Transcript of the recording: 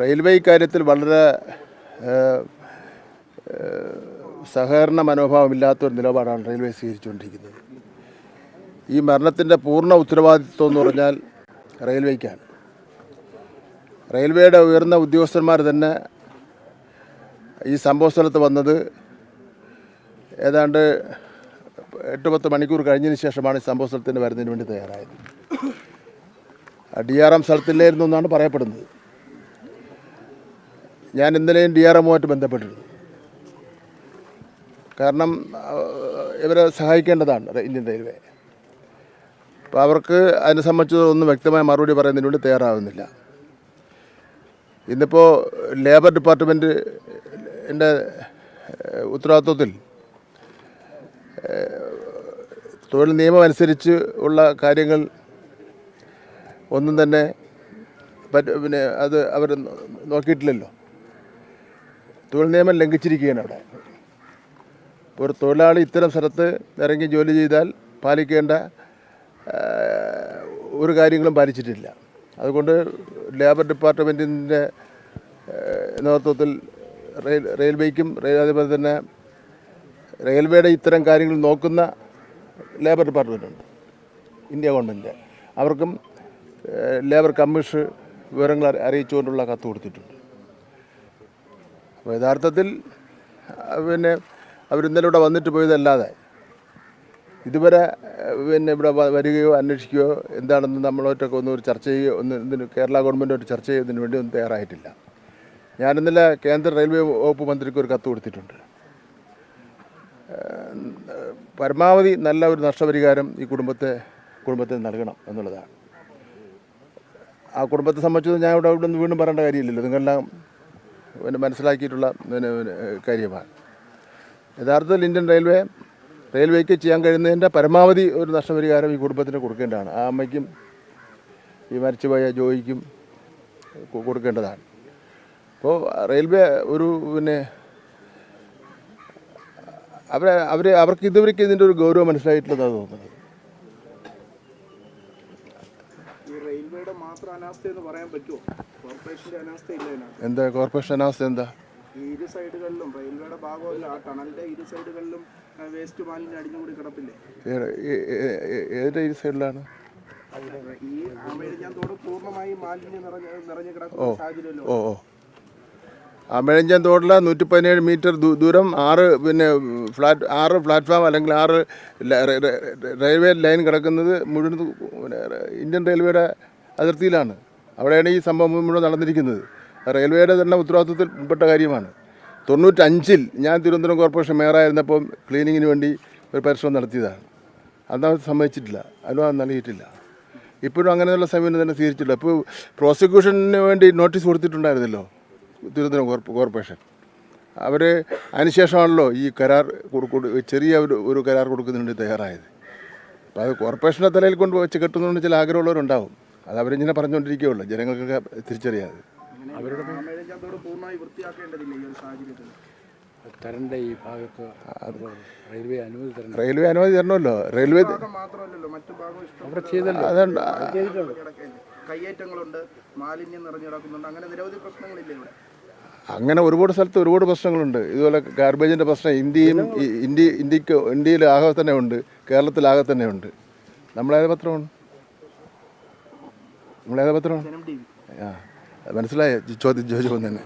Railway ഇക്കാര്യത്തിൽ വളരെ സഹകരണ മനോഭാവമില്ലാത്ത ഒരു നിലപാടാണ് റെയിൽവേ സ്വീകരിച്ചുകൊണ്ടിരിക്കുന്നത്. ഈ മരണത്തിന്റെ പൂർണ ഉത്തരവാദിത്വം എന്ന് പറഞ്ഞാൽ റെയിൽവേക്കാണ്. റെയിൽവേയുടെ ഉയർന്ന ഉദ്യോഗസ്ഥന്മാർ തന്നെ ഈ സംഭവ സ്ഥലത്ത് വന്നത് ഏതാണ്ട് എട്ട് പത്ത് മണിക്കൂർ കഴിഞ്ഞതിന് ശേഷമാണ് ഈ സംഭവ സ്ഥലത്തിന് വരുന്നതിന് വേണ്ടി തയ്യാറായത്. ഡി ആർ എം സ്ഥലത്തില്ലായിരുന്നു എന്നാണ് പറയപ്പെടുന്നത്. ഞാൻ ഇന്നലെയും ഡി ആർ എമ്മുമായിട്ട് ബന്ധപ്പെട്ടിരുന്നു. കാരണം ഇവരെ സഹായിക്കേണ്ടതാണ് ഇന്ത്യൻ റെയിൽവേ. അപ്പോൾ അവർക്ക് അതിനെ സംബന്ധിച്ച് ഒന്നും വ്യക്തമായ മറുപടി പറയുന്നതിന് വേണ്ടി തയ്യാറാവുന്നില്ല. ഇന്നിപ്പോൾ ലേബർ ഡിപ്പാർട്ട്മെന്റ് എന്റെ ഉത്തരവാദിത്വത്തിൽ തൊഴിൽ നിയമം അനുസരിച്ച് ഉള്ള കാര്യങ്ങൾ ഒന്നും തന്നെ പറ്റ പിന്നെ അത് അവർ നോക്കിയിട്ടില്ലല്ലോ. തൊഴിൽ നിയമം ലംഘിച്ചിരിക്കുകയാണ് അവിടെ. ഒരു തൊഴിലാളി ഇത്തരം സ്ഥലത്ത് ഇറങ്ങി ജോലി ചെയ്താൽ പാലിക്കേണ്ട ഒരു കാര്യങ്ങളും പാലിച്ചിട്ടില്ല. അതുകൊണ്ട് ലേബർ ഡിപ്പാർട്ട്മെന്റിന്റെ നേതൃത്വത്തിൽ റെയിൽ റെയിൽവേക്കും റെയിൽ അതേപോലെ തന്നെ റെയിൽവേയുടെ ഇത്തരം കാര്യങ്ങൾ നോക്കുന്ന ലേബർ ഡിപ്പാർട്ട്മെന്റ് ഉണ്ട് ഇന്ത്യ ഗവൺമെന്റ് അവർക്കും ലേബർ കമ്മീഷൻ വിവരങ്ങൾ അറി- അറിയിച്ചുകൊണ്ടുള്ള കത്ത് കൊടുത്തിട്ടുണ്ട്. അപ്പോൾ യഥാർത്ഥത്തിൽ പിന്നെ അവരിന്നലെ ഇവിടെ വന്നിട്ട് പോയതല്ലാതെ ഇതുവരെ പിന്നെ ഇവിടെ വരികയോ അന്വേഷിക്കുകയോ എന്താണെന്ന് നമ്മളോട്ടൊക്കെ ഒന്ന് ഒരു ചർച്ച ചെയ്യുകയോ ഒന്ന് ഇതിന് കേരള ഗവൺമെന്റായിട്ട് ചർച്ച ചെയ്യുന്നതിന് വേണ്ടി ഒന്നും തയ്യാറായിട്ടില്ല. ഞാനിന്നലെ കേന്ദ്ര റെയിൽവേ വകുപ്പ് മന്ത്രിക്ക് ഒരു കത്ത് കൊടുത്തിട്ടുണ്ട്. പരമാവധി നല്ല ഒരു നഷ്ടപരിഹാരം ഈ കുടുംബത്തെ കുടുംബത്തിന് നൽകണം എന്നുള്ളതാണ്. ആ കുടുംബത്തെ സംബന്ധിച്ച് ഞാൻ ഇവിടെ ഇവിടെ നിന്ന് വീണ്ടും പറയേണ്ട കാര്യമില്ലല്ലോ. നിങ്ങളെല്ലാം പിന്നെ മനസ്സിലാക്കിയിട്ടുള്ള പിന്നെ കാര്യമാണ്. യഥാർത്ഥത്തിൽ ഇന്ത്യൻ റെയിൽവേ റെയിൽവേക്ക് ചെയ്യാൻ കഴിയുന്നതിന്റെ പരമാവധി ഒരു നഷ്ടപരിഹാരം ഈ കുടുംബത്തിന് കൊടുക്കേണ്ടതാണ്. ആ അമ്മയ്ക്കും ഈ മരിച്ചുപോയ ജോയിക്കും കൊടുക്കേണ്ടതാണ്. അപ്പോൾ റെയിൽവേ ഒരു പിന്നെ അവരെ അവർ അവർക്ക് ഇതുവരെയ്ക്ക് ഇതിന്റെ ഒരു ഗൗരവം മനസ്സിലായിട്ടില്ലെന്നാണ് തോന്നുന്നത്. റെയിൽവേയുടെ മാത്രം അനാസ്ഥ എന്ന് പറയാൻ പറ്റുമോ കോർപ്പറേഷന്റെ അനാസ്ഥ ഇല്ല ഇതിനകത്ത്. എന്താ കോർപ്പറേഷൻ അനാസ്ഥ എന്താ? ഈ ഇരു സൈഡുകളിലും റെയിൽവേയുടെ ഭാഗമല്ല ആ ടണലിന്റെ ഇരു സൈഡുകളിലും വേസ്റ്റ് മാലിന്യം അടിഞ്ഞുകൂടി കിടപ്പില്ലേ? ഏ- ഏ- ഏ- ഏ- ഏത് ഈ സൈഡിലാണ്? ഈ അമേരിക്കൻ തോട് പൂർണമായും മാലിന്യം നിറഞ്ഞ് നിറഞ്ഞു കിടക്കുന്ന സാഹചര്യമല്ലോ ഓ ഓ. ആ മെഴഞ്ചൻ നൂറ്റി പതിനേഴ് മീറ്റർ ദൂ- ദൂരം ആറ് പിന്നെ ഫ്ലാറ്റ് ആറ് പ്ലാറ്റ്ഫോം അല്ലെങ്കിൽ ആറ് ല- റെ- റെ- റെയിൽവേ ലൈൻ കിടക്കുന്നത് മുഴുവൻ പിന്നെ ഇന്ത്യൻ റെയിൽവേയുടെ അതിർത്തിയിലാണ്. അവിടെയാണ് ഈ സംഭവം മുഴുവൻ നടന്നിരിക്കുന്നത്. റെയിൽവേയുടെ തന്നെ ഉത്തരവാദിത്വത്തിൽ ഉൾപ്പെട്ട കാര്യമാണ്. തൊണ്ണൂറ്റഞ്ചിൽ ഞാൻ തിരുവനന്തപുരം കോർപ്പറേഷൻ മേയറായിരുന്നപ്പോൾ ക്ലീനിങ്ങിന് വേണ്ടി ഒരു പരിശ്രമം നടത്തിയതാണ്. അന്ന് അവർ സമ്മതിച്ചിട്ടില്ല. അത് നൽകിയിട്ടില്ല. ഇപ്പോഴും അങ്ങനെയുള്ള സമീപനം തന്നെ സ്വീകരിച്ചിട്ടില്ല. ഇപ്പോൾ പ്രോസിക്യൂഷന് വേണ്ടി നോട്ടീസ് കൊടുത്തിട്ടുണ്ടായിരുന്നല്ലോ തിരുവനന്തപുരം കോർപ്പ- കോർപ്പറേഷൻ. അവർ അതിനുശേഷമാണല്ലോ ഈ കരാർ ചെറിയ ഒരു ഒരു കരാർ കൊടുക്കുന്നതിന് വേണ്ടി തയ്യാറായത്. അപ്പോൾ അത് കോർപ്പറേഷന്റെ തലയിൽ കൊണ്ട് വെച്ച് കെട്ടുന്നതുകൊണ്ട് ചില ആഗ്രഹമുള്ളവരുണ്ടാവും. അത് അവരിങ്ങനെ പറഞ്ഞുകൊണ്ടിരിക്കുകയുള്ളൂ. ജനങ്ങൾക്കൊക്കെ തിരിച്ചറിയാതെ. അവരുടെ അമേരിക്കൻ പൂർണമായി വൃത്തിയാക്കേണ്ടതില്ല ഈ ഒരു സാഹചര്യത്തിൽ. തരണ്ട ഈ ഭാഗത്ത് റെയിൽവേ അനുമതി റെയിൽവേ അനുമതി തരണമല്ലോ. റെയിൽവേ മാത്രമല്ലല്ലോ മറ്റു ഭാഗം ഇഷ്ടം അവിടെ ചെയ്തല്ലോ. അതുണ്ട് കിടക്കല്ലേ കയ്യേറ്റങ്ങളുണ്ട് മാലിന്യം നിറഞ്ഞു കിടക്കുന്നുണ്ട് അങ്ങനെ നിരവധി പ്രശ്നങ്ങളില്ലേ ഇവിടെ? അങ്ങനെ ഒരുപാട് സ്ഥലത്ത് ഒരുപാട് പ്രശ്നങ്ങളുണ്ട്. ഇതുപോലെ ഗാർബേജിന്റെ പ്രശ്നം ഇന്ത്യയും ഇന്ത്യ ഇന്ത്യയ്ക്ക് ഇന്ത്യയിലാകെ തന്നെ ഉണ്ട്. കേരളത്തിലാകെ തന്നെ ഉണ്ട്. നമ്മളേത് പത്രമാണ് നമ്മളേത് പത്രം? ആ മനസ്സിലായ. ചോദ്യം ചോദിച്ചു തന്നെ